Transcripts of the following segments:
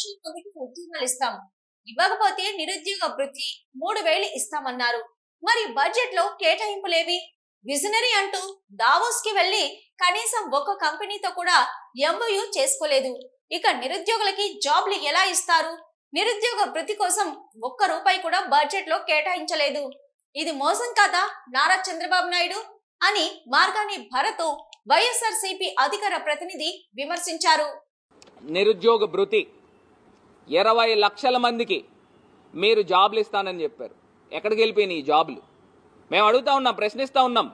లక్షల మందికి ఉద్యోగాలు ఇస్తాం ఇవ్వకపోతే నిరుద్యోగ వృత్తి మూడు వేలు ఇస్తామన్నారు. మరి బడ్జెట్లో కేటాయింపులేవి? విజనరీ అంటూ దావోస్కి వెళ్ళి కనీసం ఒక్క కంపెనీతో కూడా ఎంఓయూ చేసుకోలేదు. ఇక నిరుద్యోగులకి జాబ్లు ఎలా ఇస్తారు? నిరుద్యోగ వృత్తి కోసం ఒక్క రూపాయి కూడా బడ్జెట్లో కేటాయించలేదు. ఇది మోసం కాదా నారా చంద్రబాబు నాయుడు? అని మార్గాని భరత్ వైఎస్ఆర్ అధికార ప్రతినిధి విమర్శించారు. నిరుద్యోగ భృతి ఇరవై లక్షల మందికి మీరు జాబులు ఇస్తానని చెప్పారు. ఎక్కడికి వెళ్ళిపోయినాయి ఈ జాబులు? మేము అడుగుతా ఉన్నాం ప్రశ్నిస్తూ ఉన్నాం.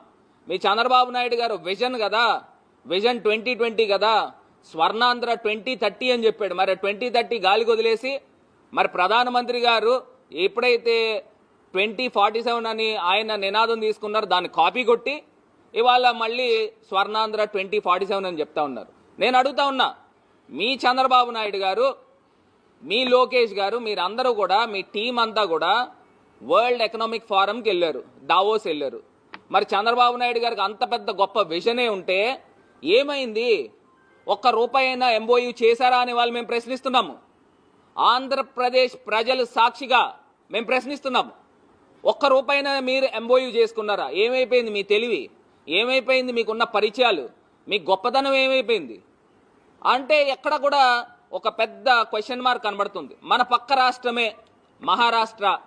మీ చంద్రబాబు నాయుడు గారు విజన్ కదా? విజన్ ట్వంటీ ట్వంటీ కదా? స్వర్ణాంధ్ర ట్వంటీ థర్టీ అని చెప్పాడు. మరి ట్వంటీ థర్టీ గాలికి వదిలేసి మరి ప్రధానమంత్రి గారు ఎప్పుడైతే ట్వంటీ ఫార్టీ సెవెన్ అని ఆయన నినాదం తీసుకున్నారో దాన్ని కాపీ కొట్టి ఇవాళ మళ్ళీ స్వర్ణాంధ్ర ట్వంటీ ఫార్టీ సెవెన్ అని చెప్తా ఉన్నారు. నేను అడుగుతా ఉన్నా మీ చంద్రబాబు నాయుడు గారు మీ లోకేష్ గారు మీరందరూ కూడా మీ టీం అంతా కూడా వరల్డ్ ఎకనామిక్ ఫారంకి వెళ్ళారు దావోస్ వెళ్ళారు. మరి చంద్రబాబు నాయుడు గారికి అంత పెద్ద గొప్ప విజనే ఉంటే ఏమైంది? ఒక్క రూపాయి అయినా ఎంఓయూ చేశారా అని వాళ్ళు మేము ప్రశ్నిస్తున్నాము. ఆంధ్రప్రదేశ్ ప్రజలు సాక్షిగా మేము ప్రశ్నిస్తున్నాము. ఒక్క రూపాయినా మీరు ఎంఓయూ చేసుకున్నారా? ఏమైపోయింది మీ తెలివి? ఏమైపోయింది మీకున్న పరిచయాలు? మీ గొప్పతనం ఏమైపోయింది? అంటే ఎక్కడ కూడా ఒక పెద్ద క్వశ్చన్ మార్క్ కనబడుతుంది. మన పక్క రాష్ట్రమే మహారాష్ట్ర.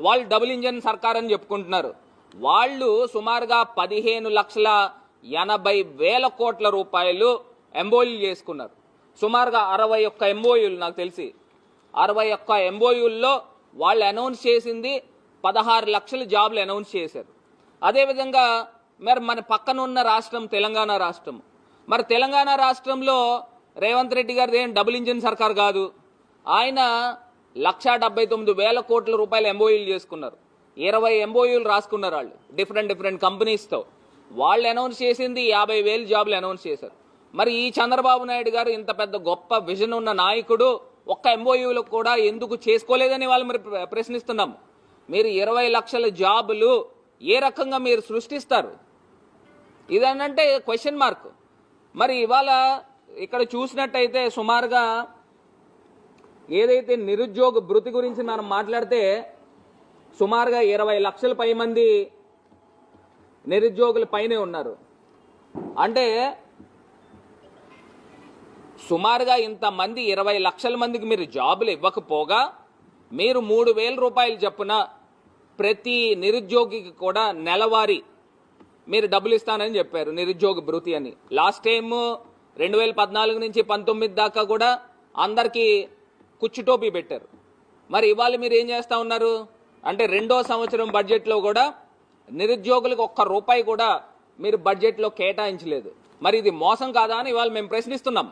వాళ్ళు డబుల్ ఇంజన్ సర్కార్ అని చెప్పుకుంటున్నారు. వాళ్ళు సుమారుగా పదిహేను లక్షల ఎనభై వేల కోట్ల రూపాయలు ఎంబోయిలు చేసుకున్నారు. సుమారుగా అరవై ఒక్క ఎంబోయూలు నాకు తెలిసి. అరవై ఒక్క ఎంబోయూల్లో వాళ్ళు అనౌన్స్ చేసింది పదహారు లక్షల జాబ్లు అనౌన్స్ చేశారు. అదేవిధంగా మరి మన పక్కన ఉన్న రాష్ట్రం తెలంగాణ రాష్ట్రం మరి తెలంగాణ రాష్ట్రంలో రేవంత్ రెడ్డి గారిది ఏం డబుల్ ఇంజిన్ సర్కార్ కాదు. ఆయన లక్షా డెబ్బై తొమ్మిది వేల కోట్ల రూపాయలు ఎంబోయూలు చేసుకున్నారు. ఇరవై ఎంబోయూలు రాసుకున్నారు వాళ్ళు డిఫరెంట్ డిఫరెంట్ కంపెనీస్తో వాళ్ళు అనౌన్స్ చేసింది యాభై వేలు జాబులు అనౌన్స్ చేశారు. మరి ఈ చంద్రబాబు నాయుడు గారు ఇంత పెద్ద గొప్ప విజన్ ఉన్న నాయకుడు ఒక్క ఎంబోయూలు కూడా ఎందుకు చేసుకోలేదని వాళ్ళు మరి ప్ర- మీరు ఇరవై లక్షల జాబులు ఏ రకంగా మీరు సృష్టిస్తారు? ఇదనంటే క్వశ్చన్ మార్క్ మరి ఇవాళ ఇక్కడ చూసినట్టయితే సుమారుగా ఏదైతే నిరుద్యోగ భృతి గురించి మనం మాట్లాడితే సుమారుగా ఇరవై లక్షల పై మంది నిరుద్యోగుల పైనే ఉన్నారు. అంటే సుమారుగా ఇంతమంది ఇరవై లక్షల మందికి మీరు జాబులు ఇవ్వకపోగా మీరు మూడు వేల రూపాయలు చొప్పున ప్రతి నిరుద్యోగికి కూడా నెలవారీ మీరు డబ్బులు ఇస్తానని చెప్పారు నిరుద్యోగ భృతి అని. లాస్ట్ టైం రెండు వేల పద్నాలుగు నుంచి పంతొమ్మిది దాకా కూడా అందరికీ కుచ్చుటోపీ పెట్టారు. మరి ఇవాళ మీరు ఏం చేస్తా ఉన్నారు? అంటే రెండో సంవత్సరం బడ్జెట్లో కూడా నిరుద్యోగులకు ఒక్క రూపాయి కూడా మీరు బడ్జెట్లో కేటాయించలేదు. మరి ఇది మోసం కాదా అని ఇవాళ మేము ప్రశ్నిస్తున్నాం.